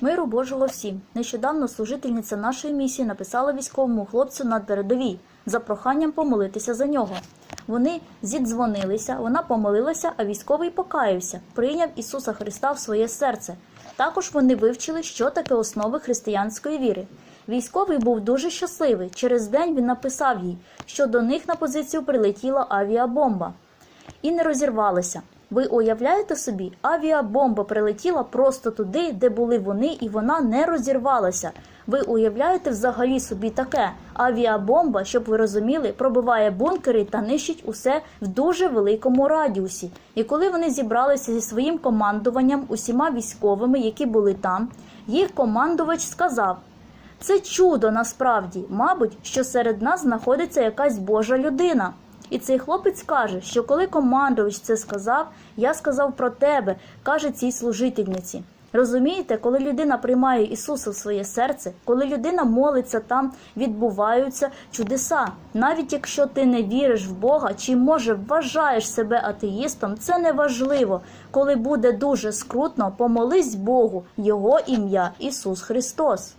Миру Божого всім. Нещодавно служительниця нашої місії написала військовому хлопцю на передовій за проханням помолитися за нього. Вони зідзвонилися, вона помолилася, а військовий покаявся, прийняв Ісуса Христа в своє серце. Також вони вивчили, що таке основи християнської віри. Військовий був дуже щасливий. Через день він написав їй, що до них на позицію прилетіла авіабомба і не розірвалися. Ви уявляєте собі, авіабомба прилетіла просто туди, де були вони, і вона не розірвалася. Ви уявляєте взагалі собі таке? Авіабомба, щоб ви розуміли, пробиває бункери та нищить усе в дуже великому радіусі. І коли вони зібралися зі своїм командуванням, усіма військовими, які були там, їх командувач сказав: це чудо насправді, мабуть, що серед нас знаходиться якась Божа людина. І цей хлопець каже, що коли командувач це сказав, я сказав про тебе, каже цій служительниці. Розумієте, коли людина приймає Ісуса в своє серце, коли людина молиться, там відбуваються чудеса. Навіть якщо ти не віриш в Бога, чи може вважаєш себе атеїстом, це не важливо. Коли буде дуже скрутно, помолись Богу, Його ім'я Ісус Христос.